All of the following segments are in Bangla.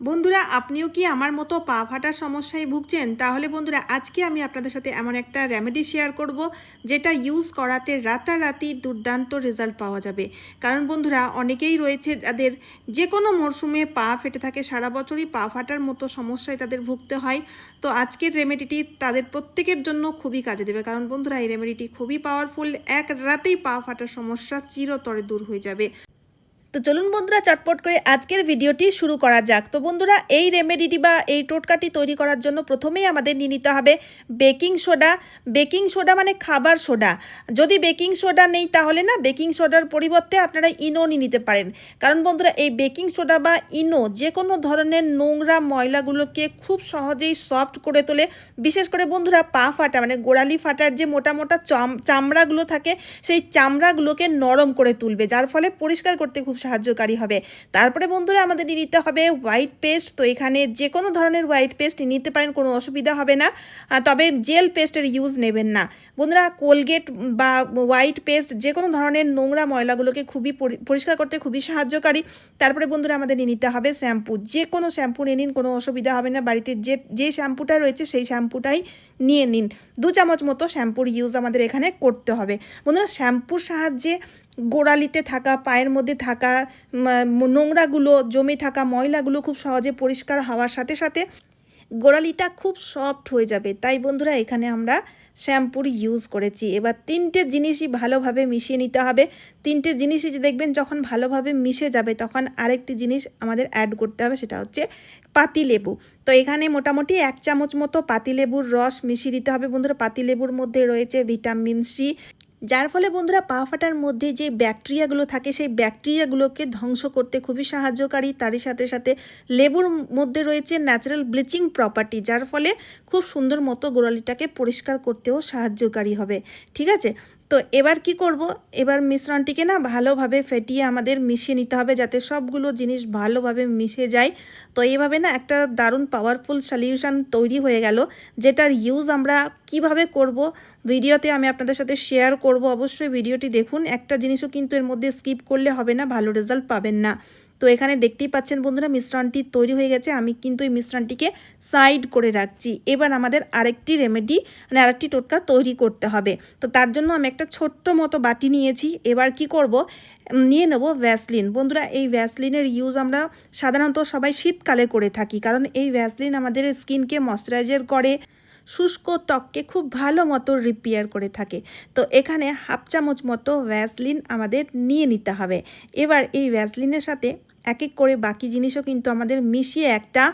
বন্ধুরা, আপনিও কি আমার মতো পা ফাটার সমস্যায় ভুগছেন? তাহলে বন্ধুরা, আজকে আমি আপনাদের সাথে এমন একটা রেমেডি শেয়ার করব, যেটা ইউজ করাতে রাতারাতি দুর্দান্ত রেজাল্ট পাওয়া যাবে। কারণ বন্ধুরা, অনেকেই রয়েছে যাদের যে কোনো মরশুমে পা ফেটে থাকে, সারা বছরই পা ফাটার মতো সমস্যায় তাদের ভুগতে হয়। তো আজকের রেমেডিটি তাদের প্রত্যেকের জন্য খুবই কাজে দেবে। কারণ বন্ধুরা, এই রেমেডিটি খুবই পাওয়ারফুল এক রাতেই পা ফাটার সমস্যা চিরতরে দূর হয়ে যাবে। তো চলুন বন্ধুরা, চটপট করে আজকের ভিডিওটি শুরু করা যাক। তো বন্ধুরা, এই রেমেডিটি বা এই টোটকাটি তৈরি করার জন্য প্রথমেই আমাদের নিয়ে নিতে হবে বেকিং সোডা বেকিং সোডা মানে খাবার সোডা যদি বেকিং সোডা নেই তাহলে না বেকিং সোডার পরিবর্তে আপনারা ইনো নিয়ে নিতে পারেন। কারণ বন্ধুরা, এই বেকিং সোডা বা ইনো যে কোনো ধরনের নোংরা ময়লাগুলোকে খুব সহজেই সফট করে তোলে। বিশেষ করে বন্ধুরা, পা ফাটা মানে গোড়ালি ফাটার যে মোটা মোটা চাম, চামড়াগুলো থাকে, সেই চামড়াগুলোকে নরম করে তুলবে, যার ফলে পরিষ্কার করতে খুব সাহায্যকারী হবে। তারপরে বন্ধুরা আমাদের নিতে হবে হোয়াইট পেস্ট তো এখানে যে কোনো ধরনের হোয়াইট পেস্ট নিতে পারেন, কোনো অসুবিধা হবে না। তবে জেল পেস্টের ইউজ নেবেন না। বন্ধুরা কোলগেট বা হোয়াইট পেস্ট যে কোনো ধরনের নোংরা ময়লাগুলোকে খুবই পরি- পরিষ্কার করতে খুবই সাহায্যকারী। তারপরে বন্ধুরা আমাদের নিতে হবে শ্যাম্পু যে কোনো শ্যাম্পু নিয়ে নিন, কোনো অসুবিধা হবে না। বাড়িতে যে যে শ্যাম্পুটা রয়েছে সেই শ্যাম্পুটাই নিয়ে নিন। দু চামচ মতো শ্যাম্পুর ইউজ আমাদের এখানে করতে হবে। বন্ধুরা শ্যাম্পুর সাহায্যে গোড়ালিতে থাকা, পায়ের মধ্যে থাকা নোংরাগুলো, জমে থাকা ময়লাগুলো খুব সহজে পরিষ্কার হওয়ার সাথে সাথে গোড়ালিটা খুব সফট হয়ে যাবে। তাই বন্ধুরা, এখানে আমরা শ্যাম্পুর ইউজ করেছি। এবার তিনটে জিনিসই ভালোভাবে মিশিয়ে নিতে হবে। তিনটে জিনিসই দেখবেন, যখন ভালোভাবে মিশে যাবে, তখন আরেকটি জিনিস আমাদের অ্যাড করতে হবে, সেটা হচ্ছে পাতিলেবু। তো এখানে মোটামুটি এক চামচ মতো পাতিলেবুর রস মিশিয়ে দিতে হবে বন্ধুরা। পাতিলেবুর মধ্যে রয়েছে ভিটামিন সি যার ফলে বন্ধুরা পা ফাটার মধ্যে যে ব্যাকটেরিয়াগুলো থাকে, সেই ব্যাকটেরিয়াগুলোকে ধ্বংস করতে খুবই সাহায্যকারী। তারই সাথে সাথে লেবুর মধ্যে রয়েছে ন্যাচারাল ব্লিচিং প্রপার্টি যার ফলে খুব সুন্দর মতো গোড়ালিটাকে পরিষ্কার করতেও সাহায্যকারী হবে। ঠিক আছে? তো এবার কি করব? এবার মিশ্রণটিকে না ভালোভাবে ফেটিয়ে আমাদের মিশিয়ে নিতে হবে যাতে সবগুলো জিনিস ভালোভাবে মিশে যায়। তো এইভাবে না একটা দারুণ পাওয়ারফুল সলিউশন তৈরি হয়ে গেল, যেটার ইউজ আমরা কীভাবে করব? ভিডিওতে আমি আপনাদের সাথে শেয়ার করব। অবশ্যই ভিডিওটি দেখুন। একটা জিনিসও কিন্তু এর মধ্যে স্কিপ করলে হবে না, ভালো রেজাল্ট পাবেন না। তো এখানে দেখতেই পাচ্ছেন বন্ধুরা, মিশ্রণটি তৈরি হয়ে গেছে। আমি কিন্তু এই মিশ্রণটিকে সাইড করে রাখছি। এবার আমাদের আরেকটি রেমেডি মানে আরেকটি টোটকা তৈরি করতে হবে। তো তার জন্য আমি একটা ছোট্ট মতো বাটি নিয়েছি। এবার কি করব? নিয়ে নেব ভ্যাসলিন বন্ধুরা, এই ভ্যাসলিনের ইউজ আমরা সাধারণত সবাই শীতকালে করে থাকি। কারণ এই ভ্যাসলিন আমাদের স্কিনকে ময়শ্চারাইজার করে। শুষ্ক ত্বককে খুব ভালো মতো রিপেয়ার করে থাকে। তো এখানে হাফ চামচ মতো ভ্যাসলিন আমাদের নিয়ে নিতে হবে। এবার এই ভ্যাসলিনের সাথে এক এক করে বাকি জিনিসও কিন্তু আমাদের মিশিয়ে একটা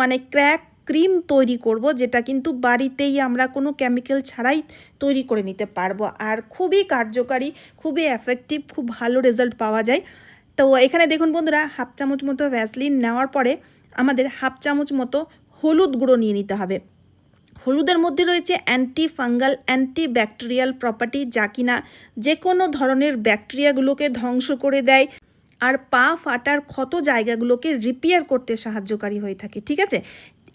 মানে ক্র্যাক ক্রিম তৈরি করব, যেটা কিন্তু বাড়িতেই আমরা কোনো কেমিক্যাল ছাড়াই তৈরি করে নিতে পারব। আর খুবই কার্যকারী, খুবই এফেক্টিভ খুব ভালো রেজাল্ট পাওয়া যায়। তো এখানে দেখুন বন্ধুরা, হাফ চামচ মতো ভ্যাসলিন নেওয়ার পরে আমাদের হাফ চামচ মতো হলুদ গুঁড়ো নিয়ে নিতে হবে। হলুদের মধ্যে রয়েছে anti fungal anti bacterial property যা কিনা যে কোনো ধরনের ব্যাকটেরিয়াগুলোকে ধ্বংস করে দেয় আর পা ফাটার ক্ষত জায়গাগুলোকে রিপেয়ার করতে সাহায্যকারী হয়ে থাকে, ঠিক আছে?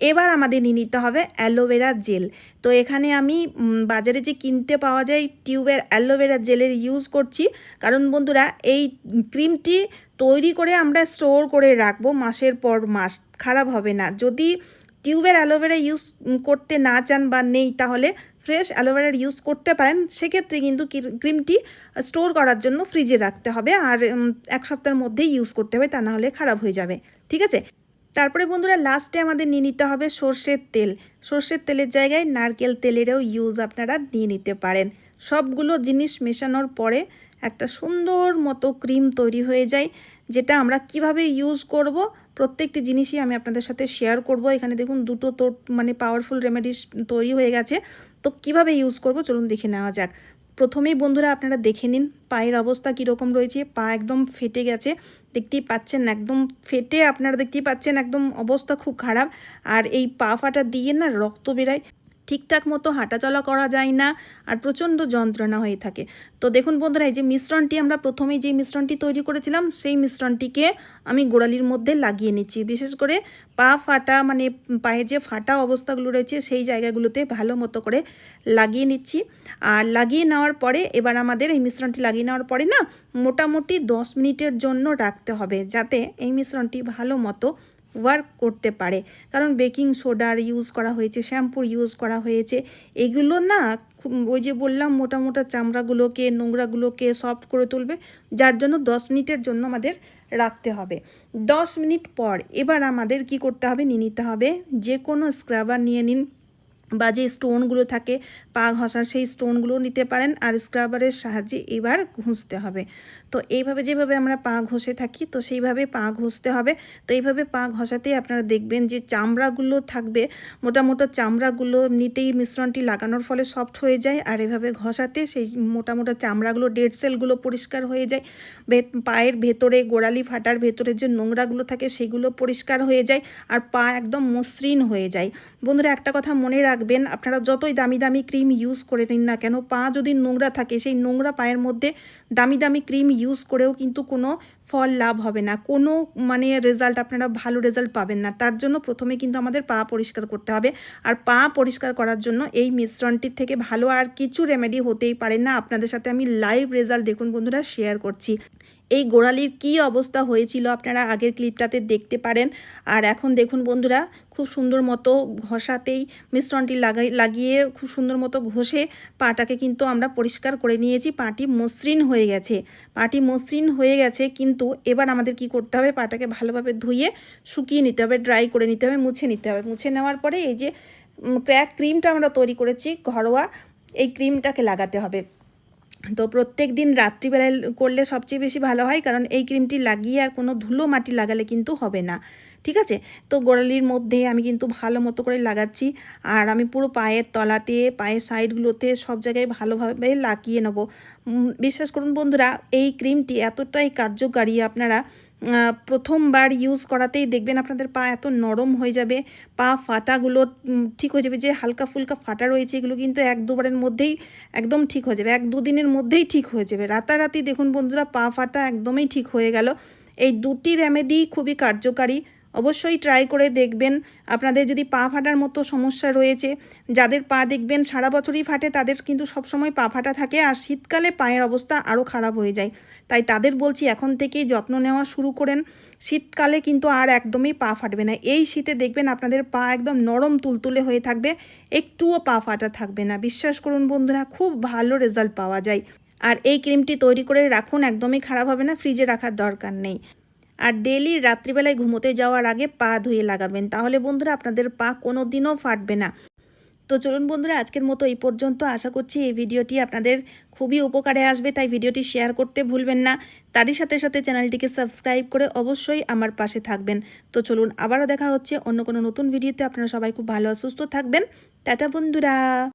এবার আমাদের নিয়ে নিতে হবে অ্যালোভেরা জেল। তো এখানে আমি বাজারে যে কিনতে পাওয়া যায় টিউবের অ্যালোভেরা জেলের ইউজ করছি। কারণ বন্ধুরা, এই ক্রিমটি তৈরি করে আমরা স্টোর করে রাখব মাসের পর মাস, খারাপ হবে না। যদি টিউবের অ্যালোভেরা ইউজ করতে না চান বা নেই, তাহলে ফ্রেশ অ্যালোভেরার ইউজ করতে পারেন। সেক্ষেত্রে কিন্তু কির- ক্রিমটি স্টোর করার জন্য ফ্রিজে রাখতে হবে আর এক সপ্তাহের মধ্যেই ইউজ করতে হবে, তা না হলে খারাপ হয়ে যাবে। ঠিক আছে? তারপরে বন্ধুরা, লাস্টে আমাদের নিয়ে নিতে হবে সর্ষের তেল। সর্ষের তেলের জায়গায় নারকেল তেলেরও ইউজ আপনারা নিয়ে নিতে পারেন। সবগুলো জিনিস মেশানোর পরে একটা সুন্দর মতো ক্রিম তৈরি হয়ে যায়, যেটা আমরা কীভাবে ইউজ করব প্রত্যেকটি জিনিসই আমি আপনাদের সাথে শেয়ার করব। এখানে দেখুন দুটো তো মানে পাওয়ারফুল রেমেডিস তৈরি হয়ে গেছে। তো কীভাবে ইউজ করব চলুন দেখে নেওয়া যাক। প্রথমেই বন্ধুরা আপনারা দেখে নিন পায়ের অবস্থা কীরকম রয়েছে। পা একদম ফেটে গেছে, দেখতেই পাচ্ছেন একদম ফেটে, আপনারা দেখতেই পাচ্ছেন একদম অবস্থা খুব খারাপ। আর এই পা ফাটা দিয়ে না রক্ত বেরায়। ঠিকঠাক মতো হাঁটাচলা করা যায় না আর প্রচণ্ড যন্ত্রণা হয়ে থাকে। তো দেখুন বন্ধুরা, এই যে মিশ্রণটি আমরা প্রথমেই যে মিশ্রণটি তৈরি করেছিলাম, সেই মিশ্রণটিকে আমি গোড়ালির মধ্যে লাগিয়ে নিচ্ছি। বিশেষ করে পা ফাটা মানে পায়ে যে ফাটা অবস্থাগুলো রয়েছে, সেই জায়গাগুলোতে ভালো মতো করে লাগিয়ে নিচ্ছি। আর লাগিয়ে নেওয়ার পরে, এবার আমাদের এই মিশ্রণটি লাগিয়ে নেওয়ার পরে না, মোটামুটি দশ মিনিটের জন্য রাখতে হবে, যাতে এই মিশ্রণটি ভালো মতো ওয়ার্ক করতে পারে। কারণ বেকিং সোডার ইউজ করা হয়েছে শ্যাম্পুর ইউজ করা হয়েছে। এগুলো না ওই যে বললাম মোটা মোটা চামড়াগুলোকে, নোংরাগুলোকে সফট করে তুলবে। যার জন্য দশ মিনিটের জন্য আমাদের রাখতে হবে। দশ মিনিট পর এবার আমাদের কি করতে হবে, নিয়ে নিতে হবে যে কোনো স্ক্রাবার নিয়ে নিন বা যে স্টোনগুলো থাকে, পা ঘষার সেই স্টোনগুলো নিতে পারেন। আর স্ক্রাবারের সাহায্যে এবার ঘষতে হবে। তো এইভাবে যেভাবে আমরা পা ঘষে থাকি, তো সেইভাবে পা ঘষতে হবে। তো এইভাবে পা ঘষাতেই আপনারা দেখবেন যে চামড়াগুলো থাকবে মোটা মোটা চামড়াগুলো নিতেই মিশ্রণটি লাগানোর ফলে সফট হয়ে যায় আর এভাবে ঘষাতে সেই মোটা মোটা চামড়াগুলো, ডেড সেলগুলো পরিষ্কার হয়ে যায়। পায়ের ভেতরে, গোড়ালি ফাটার ভেতরে যে নোংরাগুলো থাকে সেগুলো পরিষ্কার হয়ে যায় আর পা একদম মসৃণ হয়ে যায়। বন্ধুরা, একটা কথা মনে রাখবেন, আপনারা যতই দামি দামি ক্রিম ইউজ করে নিন না কেন, পা যদি নোংরা থাকে, সেই নোংরা পায়ের মধ্যে দামি দামি ক্রিম ইউজ করেও কিন্তু কোনো ফল লাভ হবে না। কোনো মানে রেজাল্ট আপনারা ভালো রেজাল্ট পাবেন না। তার জন্য প্রথমে কিন্তু আমাদের পা পরিষ্কার করতে হবে। আর পা পরিষ্কার করার জন্য এই মিশ্রণটির থেকে ভালো আর কিছু রেমেডি হতেই পারে না। আপনাদের সাথে আমি লাইভ রেজাল্ট দেখুন বন্ধুরা শেয়ার করছি। এই গোড়ালির কি অবস্থা হয়েছিল আপনারা আগের ক্লিপটাতে দেখতে পারেন। আর এখন দেখুন বন্ধুরা, খুব সুন্দর মতো ঘষাতেই মিশ্রণটি লাগাই, লাগিয়ে খুব সুন্দর মতো ঘষে পাটাকে কিন্তু আমরা পরিষ্কার করে নিয়েছি। পাটি মসৃণ হয়ে গেছে। পাটি মসৃণ হয়ে গেছে, কিন্তু এবার আমাদের কি করতে হবে? পাটাকে ভালোভাবে ধুয়ে শুকিয়ে নিতে হবে, ড্রাই করে নিতে হবে, মুছে নিতে হবে। মুছে নেওয়ার পরে এই যে ক্র্যাক ক্রিমটা আমরা তৈরি করেছি, ঘরোয়া এই ক্রিমটাকে লাগাতে হবে। তো প্রত্যেক দিন রাত্রিবেলায় করলে সবচেয়ে বেশি ভালো হয়, কারণ এই ক্রিমটি লাগিয়ে আর কোনো ধুলো মাটি লাগালে কিন্তু হবে না। ঠিক আছে? তো গোড়ালির মধ্যে আমি কিন্তু ভালো মতো করে লাগাচ্ছি, আর আমি পুরো পায়ের তলাতে, পায়ের সাইডগুলোতে সব জায়গায় ভালোভাবে লাগিয়ে নেব। বিশ্বাস করুন বন্ধুরা, এই ক্রিমটি এতটাই কার্যকারী আপনারা প্রথমবার ইউজ করাতেই দেখবেন আপনাদের পা এত নরম হয়ে যাবে, পা ফাটাগুলো ঠিক হয়ে যাবে, যে হালকা ফুলকা ফাটা রয়েছে, এগুলো কিন্তু এক দুবারের মধ্যেই একদম ঠিক হয়ে যাবে, এক দুদিনের মধ্যেই ঠিক হয়ে যাবে। রাতারাতি দেখুন বন্ধুরা, পা ফাটা একদমই ঠিক হয়ে গেল। এই দুটি রেমেডি খুবই কার্যকারী। অবশ্যই ট্রাই করে দেখবেন। আপনাদের যদি পা ফাটার মতো সমস্যা রয়েছে, যাদের পা দেখবেন সারা বছরই ফাটে, তাদের কিন্তু সবসময় পা ফাটা থাকে আর শীতকালে পায়ের অবস্থা আরও খারাপ হয়ে যায়। তাই তাদের বলছি, এখন থেকেই যত্ন নেওয়া শুরু করেন। শীতকালে কিন্তু আর একদমই পা ফাটবে না। এই শীতে দেখবেন আপনাদের পা একদম নরম তুলতুলে হয়ে থাকবে, একটুও পা ফাটা থাকবে না। বিশ্বাস করুন বন্ধুরা, খুব ভালো রেজাল্ট পাওয়া যায়। আর এই ক্রিমটি তৈরি করে রাখুন, একদমই খারাপ হবে না ফ্রিজে রাখার দরকার নেই। আর ডেলি রাত্রিবেলায় ঘুমোতে যাওয়ার আগে পা ধুয়ে লাগাবেন। তাহলে বন্ধুরা আপনাদের পা কোনো দিনও ফাটবে না। তো চলুন বন্ধুরা, আজকের মতো এই পর্যন্ত। আশা করছি এই ভিডিওটি আপনাদের খুবই উপকারে আসবে, তাই ভিডিওটি শেয়ার করতে ভুলবেন না। তারই সাথে সাথে চ্যানেলটিকে সাবস্ক্রাইব করে অবশ্যই আমার পাশে থাকবেন। তো চলুন, আবারও দেখা হচ্ছে অন্য কোনো নতুন ভিডিওতে। আপনারা সবাই খুব ভালো, সুস্থ থাকবেন। টাটা বন্ধুরা।